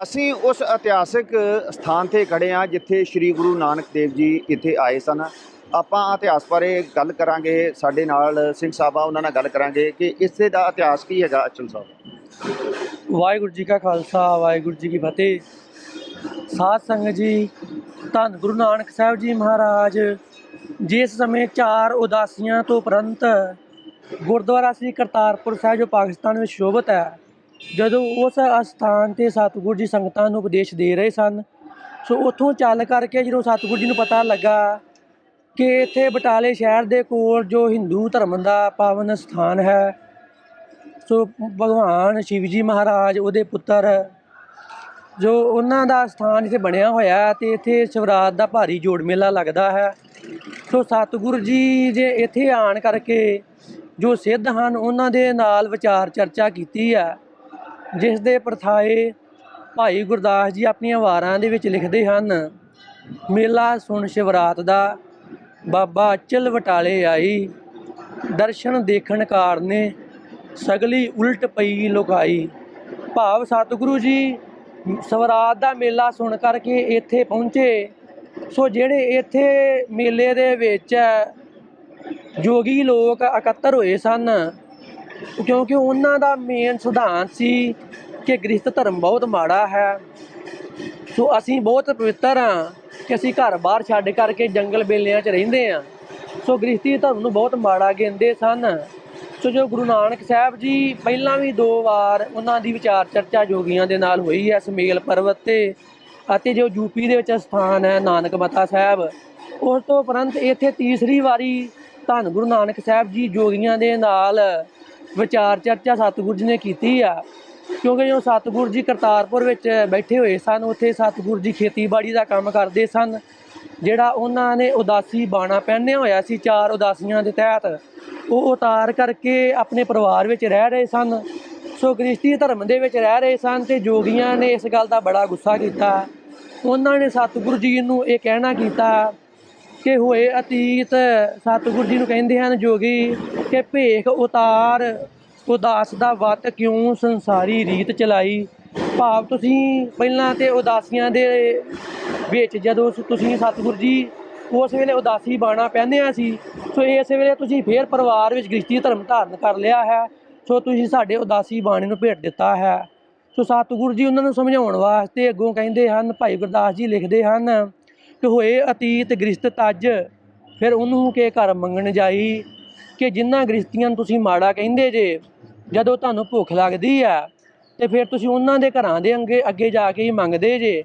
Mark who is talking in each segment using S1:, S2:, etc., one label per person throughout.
S1: ਅਸੀਂ ਉਸ ਇਤਿਹਾਸਿਕ ਸਥਾਨ ਤੇ ਖੜੇ ਆ ਜਿੱਥੇ ਸ੍ਰੀ ਗੁਰੂ ਨਾਨਕ ਦੇਵ ਜੀ ਇੱਥੇ ਆਏ ਸਨ। ਆਪਾਂ ਇਤਿਹਾਸ ਬਾਰੇ ਗੱਲ ਕਰਾਂਗੇ, ਸਾਡੇ ਨਾਲ ਸਿੰਘ ਸਾਹਿਬਾ ਉਹਨਾਂ ਨਾਲ ਗੱਲ ਕਰਾਂਗੇ ਕਿ ਇਸੇ ਦਾ ਇਤਿਹਾਸ ਕੀ ਹੈਗਾ ਅਚਲ ਸਾਹਿਬ?
S2: ਵਾਹਿਗੁਰੂ ਜੀ ਕਾ ਖਾਲਸਾ, ਵਾਹਿਗੁਰੂ ਜੀ ਕੀ ਫਤਿਹ। ਸਾਧ ਸੰਗਤ ਜੀ, ਧੰਨ ਗੁਰੂ ਨਾਨਕ ਸਾਹਿਬ ਜੀ ਮਹਾਰਾਜ, ਜਿਸ ਸਮੇਂ ਚਾਰ ਉਦਾਸੀਆਂ ਤੋਂ ਉਪਰੰਤ ਗੁਰਦੁਆਰਾ ਸ੍ਰੀ ਕਰਤਾਰਪੁਰ ਸਾਹਿਬ ਜੋ ਪਾਕਿਸਤਾਨ ਵਿੱਚ ਸ਼ੋਭਤ ਹੈ ਜਦੋਂ ਉਸ ਅਸਥਾਨ ਤੇ ਸਤਿਗੁਰੂ ਜੀ ਸੰਗਤਾਂ ਨੂੰ ਉਪਦੇਸ਼ ਦੇ ਰਹੇ ਸਨ, ਸੋ ਉੱਥੋਂ ਚੱਲ ਕਰਕੇ ਜਦੋਂ ਸਤਿਗੁਰੂ ਜੀ ਨੂੰ ਪਤਾ ਲੱਗਾ ਕਿ ਇੱਥੇ ਬਟਾਲੇ ਸ਼ਹਿਰ ਦੇ ਕੋਲ ਜੋ ਹਿੰਦੂ ਧਰਮ ਦਾ ਪਾਵਨ ਸਥਾਨ ਹੈ, ਸੋ ਭਗਵਾਨ ਸ਼ਿਵ ਜੀ ਮਹਾਰਾਜ, ਉਹਦੇ ਪੁੱਤਰ ਜੋ ਉਹਨਾਂ ਦਾ ਸਥਾਨ ਇੱਥੇ ਬਣਿਆ ਹੋਇਆ ਹੈ ਤੇ ਇੱਥੇ ਸ਼ਿਵਰਾਤ ਦਾ ਭਾਰੀ ਜੋੜ ਮੇਲਾ ਲੱਗਦਾ ਹੈ। ਸੋ ਸਤਿਗੁਰੂ ਜੀ ਜੇ ਇੱਥੇ ਆਣ ਕਰਕੇ ਜੋ ਸਿੱਧ ਹਨ, ਉਹਨਾਂ ਦੇ ਨਾਲ ਵਿਚਾਰ ਚਰਚਾ ਕੀਤੀ ਹੈ। ਜਿਸ ਦੇ ਪ੍ਰਥਾਏ ਭਾਈ ਗੁਰਦਾਸ ਜੀ ਆਪਣੀਆਂ ਵਾਰਾਂ ਦੇ ਵਿੱਚ ਲਿਖਦੇ ਹਨ, ਮੇਲਾ ਸੁਣ ਸ਼ਿਵਰਾਤ ਦਾ, ਬਾਬਾ ਅਚਲ ਵਟਾਲੇ ਆਈ, ਦਰਸ਼ਨ ਦੇਖਣ ਕਾਰਨੇ ਸਗਲੀ ਉਲਟ ਪਈ ਲੁਕਾਈ। ਭਾਵ ਸਤਿਗੁਰੂ ਜੀ, ਸਵਰਾਤ ਦਾ ਮੇਲਾ ਸੁਣ ਕਰਕੇ ਇੱਥੇ ਪਹੁੰਚੇ। ਸੋ ਜਿਹੜੇ ਇੱਥੇ ਮੇਲੇ ਦੇ ਵਿੱਚ ਜੋਗੀ ਲੋਕ ਇਕੱਤਰ ਹੋਏ ਸਨ ਕਿਉਂਕਿ ਉਹਨਾਂ ਦਾ ਮੇਨ ਸਿਧਾਂਤ ਸੀ ਕਿ ਗ੍ਰਸਥ ਧਰਮ ਬਹੁਤ ਮਾੜਾ ਹੈ। ਸੋ ਅਸੀਂ ਬਹੁਤ ਪਵਿੱਤਰ ਹਾਂ ਕਿ ਅਸੀਂ ਘਰ ਬਾਹਰ ਛੱਡ ਕਰਕੇ ਜੰਗਲ ਬੇਲਿਆਂ 'ਚ ਰਹਿੰਦੇ ਹਾਂ। ਸੋ ਗ੍ਰਸਤੀ ਧਰਮ ਨੂੰ ਬਹੁਤ ਮਾੜਾ ਕਹਿੰਦੇ ਸਨ। ਸੋ ਜੋ ਗੁਰੂ ਨਾਨਕ ਸਾਹਿਬ ਜੀ ਪਹਿਲਾਂ ਵੀ ਦੋ ਵਾਰ ਉਹਨਾਂ ਦੀ ਵਿਚਾਰ ਚਰਚਾ ਜੋਗੀਆਂ ਦੇ ਨਾਲ ਹੋਈ ਹੈ ਸਮੇਲ ਪਰਬਤ ਤੇ ਅਤੇ ਜੋ ਯੂਪੀ ਦੇ ਵਿੱਚ ਸਥਾਨ ਹੈ ਨਾਨਕ ਮਤਾ ਸਾਹਿਬ, ਉਸ ਤੋਂ ਉਪਰੰਤ ਇੱਥੇ ਤੀਸਰੀ ਵਾਰੀ ਧੰਨ ਗੁਰੂ ਨਾਨਕ ਸਾਹਿਬ ਜੀ ਜੋਗੀਆਂ ਦੇ ਨਾਲ ਵਿਚਾਰ ਚਰਚਾ ਸਤਿਗੁਰੂ ਜੀ ਨੇ ਕੀਤੀ ਆ। ਕਿਉਂਕਿ ਜੋ ਸਤਿਗੁਰੂ ਜੀ ਕਰਤਾਰਪੁਰ ਵਿੱਚ ਬੈਠੇ ਹੋਏ ਸਨ, ਉੱਥੇ ਸਤਿਗੁਰੂ ਜੀ ਖੇਤੀਬਾੜੀ ਦਾ ਕੰਮ ਕਰਦੇ ਸਨ। ਜਿਹੜਾ ਉਹਨਾਂ ਨੇ ਉਦਾਸੀ ਬਾਣਾ ਪਹਿਨਿਆ ਹੋਇਆ ਸੀ, ਚਾਰ ਉਦਾਸੀਆਂ ਦੇ ਤਹਿਤ, ਉਹ ਉਤਾਰ ਕਰਕੇ ਆਪਣੇ ਪਰਿਵਾਰ ਵਿੱਚ ਰਹਿ ਰਹੇ ਸਨ। ਸੋ ਗ੍ਰਸਤੀ ਧਰਮ ਦੇ ਵਿੱਚ ਰਹਿ ਰਹੇ ਸਨ ਤੇ ਜੋਗੀਆਂ ਨੇ ਇਸ ਗੱਲ ਦਾ ਬੜਾ ਗੁੱਸਾ ਕੀਤਾ। ਉਹਨਾਂ ਨੇ ਸਤਿਗੁਰੂ ਜੀ ਨੂੰ ਇਹ ਕਹਿਣਾ ਕੀਤਾ ਕਿ ਹੋਏ ਅਤੀਤ, ਸਤਿਗੁਰੂ ਜੀ ਨੂੰ ਕਹਿੰਦੇ ਹਨ ਜੋਗੀ, ਕਿ ਭੇਖ ਉਤਾਰ, ਉਦਾਸ ਦਾ ਵਤ ਕਿਉਂ ਸੰਸਾਰੀ ਰੀਤ ਚਲਾਈ? ਭਾਵ ਤੁਸੀਂ ਪਹਿਲਾਂ ਤੇ ਉਦਾਸੀਆਂ ਦੇ ਵਿੱਚ ਜਦੋਂ ਤੁਸੀਂ ਸਤਿਗੁਰੂ ਜੀ ਉਸ ਵੇਲੇ ਉਦਾਸੀ ਬਾਣਾ ਪਹਿਨਿਆ ਸੀ, ਸੋ ਇਸ ਵੇਲੇ ਤੁਸੀਂ ਫੇਰ ਪਰਿਵਾਰ ਵਿੱਚ ਗ੍ਰਿਸ਼ਤੀ ਧਰਮ ਧਾਰਨ ਕਰ ਲਿਆ ਹੈ, ਸੋ ਤੁਸੀਂ ਸਾਡੇ ਉਦਾਸੀ ਬਾਣੇ ਨੂੰ ਭੇਟ ਦਿੱਤਾ ਹੈ। ਸੋ ਸਤਿਗੁਰੂ ਜੀ ਉਹਨਾਂ ਨੂੰ ਸਮਝਾਉਣ ਵਾਸਤੇ ਅੱਗੋਂ ਕਹਿੰਦੇ ਹਨ, ਭਾਈ ਗੁਰਦਾਸ ਜੀ ਲਿਖਦੇ ਹਨ ਕਿ ਹੋਏ ਅਤੀਤ ਗ੍ਰਸਤ ਤੱਜ, ਫਿਰ ਉਹਨੂੰ ਕੇ ਘਰ ਮੰਗਣ ਜਾਈ? ਕਿ ਜਿਨ੍ਹਾਂ ਗ੍ਰਸਤੀਆਂ ਨੂੰ ਤੁਸੀਂ ਮਾੜਾ ਕਹਿੰਦੇ ਜੇ, ਜਦੋਂ ਤੁਹਾਨੂੰ ਭੁੱਖ ਲੱਗਦੀ ਆ, ਤੇ ਫਿਰ ਤੁਸੀਂ ਉਹਨਾਂ ਦੇ ਘਰਾਂ ਦੇ ਅੰਗੇ, ਅੱਗੇ ਜਾ ਕੇ ਹੀ ਮੰਗਦੇ ਜੇ?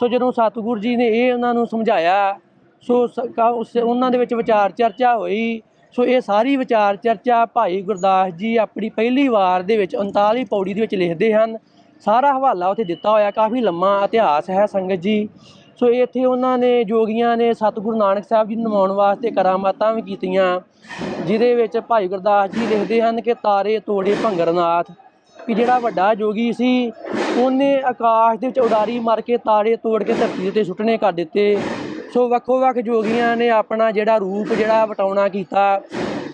S2: ਸੋ ਜਦੋਂ ਸਤਿਗੁਰੂ ਜੀ ਨੇ ਇਹ ਉਹਨਾਂ ਨੂੰ ਸਮਝਾਇਆ, ਸੋ ਸ- ਕਾ- ਉਸ, ਉਹਨਾਂ ਦੇ ਵਿੱਚ ਵਿਚਾਰ ਚਰਚਾ ਹੋਈ। ਸੋ ਇਹ ਸਾਰੀ ਵਿਚਾਰ ਚਰਚਾ ਭਾਈ ਗੁਰਦਾਸ ਜੀ ਆਪਣੀ ਪਹਿਲੀ ਵਾਰ ਦੇ ਵਿੱਚ 39 ਪੌੜੀ ਦੇ ਵਿੱਚ ਲਿਖਦੇ ਹਨ। ਸਾਰਾ ਹਵਾਲਾ ਉੱਥੇ ਦਿੱਤਾ ਹੋਇਆ, ਕਾਫੀ ਲੰਮਾ ਇਤਿਹਾਸ ਹੈ ਸੰਗਤ ਜੀ। ਸੋ ਇੱਥੇ ਉਹਨਾਂ ਨੇ ਜੋਗੀਆਂ ਨੇ ਸਤਿਗੁਰੂ ਨਾਨਕ ਸਾਹਿਬ ਜੀ ਨੂੰ ਨਮਾਉਣ ਵਾਸਤੇ ਕਰਾਮਾਤਾਂ ਵੀ ਕੀਤੀਆਂ, ਜਿਹਦੇ ਵਿੱਚ ਭਾਈ ਗੁਰਦਾਸ ਜੀ ਲਿਖਦੇ ਹਨ ਕਿ ਤਾਰੇ ਤੋੜੇ ਭੰਗਰਨਾਥ। ਕਿ ਜਿਹੜਾ ਵੱਡਾ ਜੋਗੀ ਸੀ, ਉਹਨੇ ਆਕਾਸ਼ ਦੇ ਵਿੱਚ ਉਡਾਰੀ ਮਾਰ ਕੇ ਤਾਰੇ ਤੋੜ ਕੇ ਧਰਤੀ ਤੇ ਸੁੱਟਣੇ ਕਰ ਦਿੱਤੇ। ਸੋ ਵੱਖੋ ਵੱਖ ਜੋਗੀਆਂ ਨੇ ਆਪਣਾ ਜਿਹੜਾ ਰੂਪ ਜਿਹੜਾ ਵਟਾਉਣਾ ਕੀਤਾ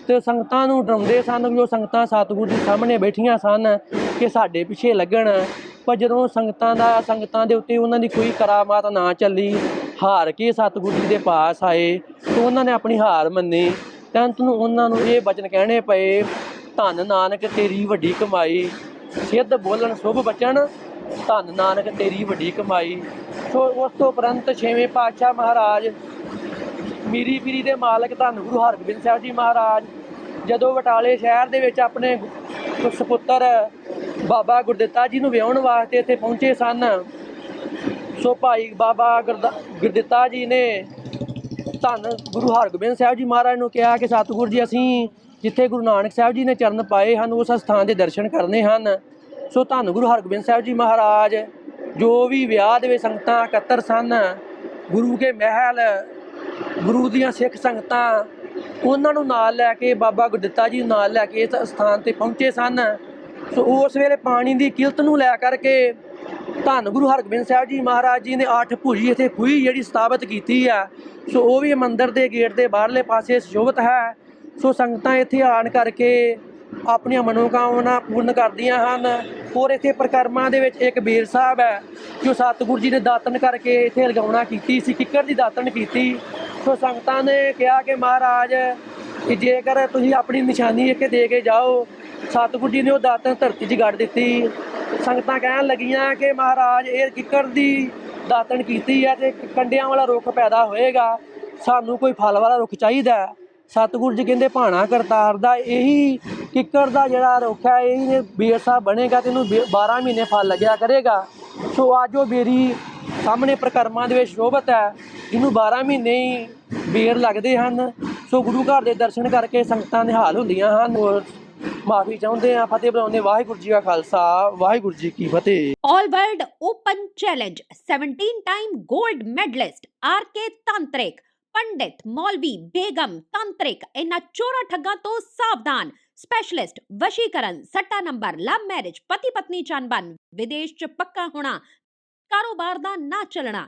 S2: ਤੇ ਸੰਗਤਾਂ ਨੂੰ ਡਰਾਉਂਦੇ ਸਨ ਜੋ ਸੰਗਤਾਂ ਸਤਿਗੁਰੂ ਦੇ ਸਾਹਮਣੇ ਬੈਠੀਆਂ ਸਨ ਕਿ ਸਾਡੇ ਪਿੱਛੇ ਲੱਗਣ। ਪਰ ਜਦੋਂ ਸੰਗਤਾਂ ਦਾ, ਸੰਗਤਾਂ ਦੇ ਉੱਤੇ ਉਹਨਾਂ ਦੀ ਕੋਈ ਕਰਾਮਾਤ ਨਾ ਚੱਲੀ, ਹਾਰ ਕੇ ਸਤਿਗੁਰੂ ਜੀ ਦੇ ਪਾਸ ਆਏ, ਤੇ ਉਹਨਾਂ ਨੇ ਆਪਣੀ ਹਾਰ ਮੰਨੀ, ਤਾਂ ਅੰਤ ਨੂੰ ਉਹਨਾਂ ਨੂੰ ਇਹ ਬਚਨ ਕਹਿਣੇ ਪਏ, ਧੰਨ ਨਾਨਕ ਤੇਰੀ ਵੱਡੀ ਕਮਾਈ, ਸਿੱਧ ਬੋਲਣ ਸ਼ੁਭ ਬਚਨ, ਧੰਨ ਨਾਨਕ ਤੇਰੀ ਵੱਡੀ ਕਮਾਈ। ਸੋ ਉਸ ਤੋਂ ਉਪਰੰਤ ਛੇਵੇਂ ਪਾਤਸ਼ਾਹ ਮਹਾਰਾਜ, ਮੀਰੀ ਪੀਰੀ ਦੇ ਮਾਲਕ ਧੰਨ ਗੁਰੂ ਹਰਗੋਬਿੰਦ ਸਾਹਿਬ ਜੀ ਮਹਾਰਾਜ, ਜਦੋਂ ਬਟਾਲੇ ਸ਼ਹਿਰ ਦੇ ਵਿੱਚ ਆਪਣੇ ਕੁ- ਸੁਪੁੱਤਰ ਬਾਬਾ ਗੁਰਦਿੱਤਾ ਜੀ ਨੂੰ ਵਿਆਹਣ ਵਾਸਤੇ ਇੱਥੇ ਪਹੁੰਚੇ ਸਨ। ਸੋ ਭਾਈ ਬਾਬਾ ਗੁਰਦਾ- ਗੁਰਦਿੱਤਾ ਜੀ ਨੇ ਧੰਨ ਗੁਰੂ ਹਰਗੋਬਿੰਦ ਸਾਹਿਬ ਜੀ ਮਹਾਰਾਜ ਨੂੰ ਕਿਹਾ ਕਿ ਸਤਿਗੁਰ ਜੀ, ਅਸੀਂ ਜਿੱਥੇ ਗੁਰੂ ਨਾਨਕ ਸਾਹਿਬ ਜੀ ਨੇ ਚਰਨ ਪਾਏ ਹਨ, ਉਸ ਸਥਾਨ ਦੇ ਦਰਸ਼ਨ ਕਰਨੇ ਹਨ। ਸੋ ਧੰਨ ਗੁਰੂ ਹਰਗੋਬਿੰਦ ਸਾਹਿਬ ਜੀ ਮਹਾਰਾਜ, ਜੋ ਵੀ ਵਿਆਹ ਦੇ ਵਿੱਚ ਸੰਗਤਾਂ ਇਕੱਤਰ ਸਨ, ਗੁਰੂ ਕੇ ਮਹਿਲ, ਗੁਰੂ ਦੀਆਂ ਸਿੱਖ ਸੰਗਤਾਂ, ਉਹਨਾਂ ਨੂੰ ਨਾਲ ਲੈ ਕੇ ਬਾਬਾ ਗੁਰਦਿੱਤਾ ਜੀ ਨੂੰ ਨਾਲ ਲੈ ਕੇ ਇਸ ਸਥਾਨ ਤੇ ਪਹੁੰਚੇ ਸਨ। ਸੋ ਉਸ ਵੇਲੇ ਪਾਣੀ ਦੀ ਕਿਲਤ ਨੂੰ ਲੈ ਕਰਕੇ ਧੰਨ ਗੁਰੂ ਹਰਗੋਬਿੰਦ ਸਾਹਿਬ ਜੀ ਮਹਾਰਾਜ ਜੀ ਨੇ ਅੱਠ ਭੁਜੀ ਇੱਥੇ ਖੂਹੀ ਜਿਹੜੀ ਸਥਾਪਿਤ ਕੀਤੀ ਆ ਸੋ ਉਹ ਵੀ ਮੰਦਿਰ ਦੇ ਗੇਟ ਦੇ ਬਾਹਰਲੇ ਪਾਸੇ ਸੁਸ਼ੋਭਿਤ ਹੈ। ਸੋ ਸੰਗਤਾਂ ਇੱਥੇ ਆਣ ਕਰਕੇ ਆਪਣੀਆਂ ਮਨੋਕਾਮਨਾ ਪੂਰਨ ਕਰਦੀਆਂ ਹਨ। ਔਰ ਇੱਥੇ ਪ੍ਰਕਰਮਾਂ ਦੇ ਵਿੱਚ ਇੱਕ ਬੀਰ ਸਾਹਿਬ ਹੈ ਜੋ ਸਤਿਗੁਰੂ ਜੀ ਨੇ ਦਾਤਨ ਕਰਕੇ ਇੱਥੇ ਲਗਾਉਣਾ ਕੀਤੀ ਸੀ, ਕਿੱਕਰ ਦੀ ਦਾਤਨ ਕੀਤੀ। ਸੋ ਸੰਗਤਾਂ ਨੇ ਕਿਹਾ ਕਿ ਮਹਾਰਾਜ, ਕਿ ਜੇਕਰ ਤੁਸੀਂ ਆਪਣੀ ਨਿਸ਼ਾਨੀ ਇੱਕ ਦੇ ਕੇ ਜਾਓ ਸਤਿਗੁਰੂ ਜੀ ਨੇ ਉਹ ਦਾਤਨ ਧਰਤੀ 'ਚ ਗੱਡ ਦਿੱਤੀ। ਸੰਗਤਾਂ ਕਹਿਣ ਲੱਗੀਆਂ ਕਿ ਮਹਾਰਾਜ, ਇਹ ਕਿੱਕਰ ਦੀ ਦਾਤਨ ਕੀਤੀ ਹੈ ਤੇ ਕੰਡਿਆਂ ਵਾਲਾ ਰੁੱਖ ਪੈਦਾ ਹੋਏਗਾ। ਸਾਨੂੰ ਕੋਈ ਫਲ ਵਾਲਾ ਰੁੱਖ ਚਾਹੀਦਾ ਹੈ। ਸਤਿਗੁਰੂ ਜੀ ਕਹਿੰਦੇ ਭਾਣਾ ਕਰਤਾਰ ਦਾ ਇਹੀ ਕਿੱਕਰ ਦਾ ਜਿਹੜਾ ਰੁੱਖ ਹੈ, ਇਹੀ ਨੇ ਬੇਰ ਸਾਹਿਬ ਬਣੇਗਾ ਤੇ ਇਹਨੂੰ ਬੇ- 12 ਮਹੀਨੇ ਫਲ ਲੱਗਿਆ ਕਰੇਗਾ। ਸੋ ਅੱਜ ਉਹ ਬੇਰੀ ਸਾਹਮਣੇ ਪ੍ਰਕਰਮਾਂ ਦੇ ਵਿੱਚ ਸ਼ੋਭਤ ਹੈ। ਜਿਹਨੂੰ 12 ਮਹੀਨੇ ਹੀ ਬੇਰ ਲੱਗਦੇ ਹਨ। ਸੋ ਗੁਰੂ ਘਰ ਦੇ ਦਰਸ਼ਨ ਕਰਕੇ ਸੰਗਤਾਂ ਨਿਹਾਲ ਹੁੰਦੀਆਂ ਹਨ। ਮਾਫੀ ਚਾਹੁੰਦੇ ਆ ਫਤਿਹ ਬੁਲਾਉਂਦੇ ਵਾਹਿਗੁਰੂ ਜੀ ਕਾ ਖਾਲਸਾ, ਵਾਹਿਗੁਰੂ ਜੀ ਕੀ ਫਤਿਹ।
S3: All World Open Challenge 17 time gold medalist RK Tantrik ਪੰਡਿਤ ਮੌਲਵੀ ਬੇਗਮ ਤੰਤਰਿਕ ਇਹਨਾਂ ਚੋਰਾ ਠੱਗਾਂ ਤੋਂ ਸਾਵਧਾਨ। ਸਪੈਸ਼ਲਿਸਟ ਵਸ਼ੀਕਰਨ, ਸੱਟਾ ਨੰਬਰ ਲਵ ਮੈਰਿਜ ਪਤੀ ਪਤਨੀ ਚੰਬਨ ਵਿਦੇਸ਼ ਚ ਪੱਕਾ ਹੋਣਾ, ਕਾਰੋਬਾਰ ਦਾ ਨਾ ਚੱਲਣਾ।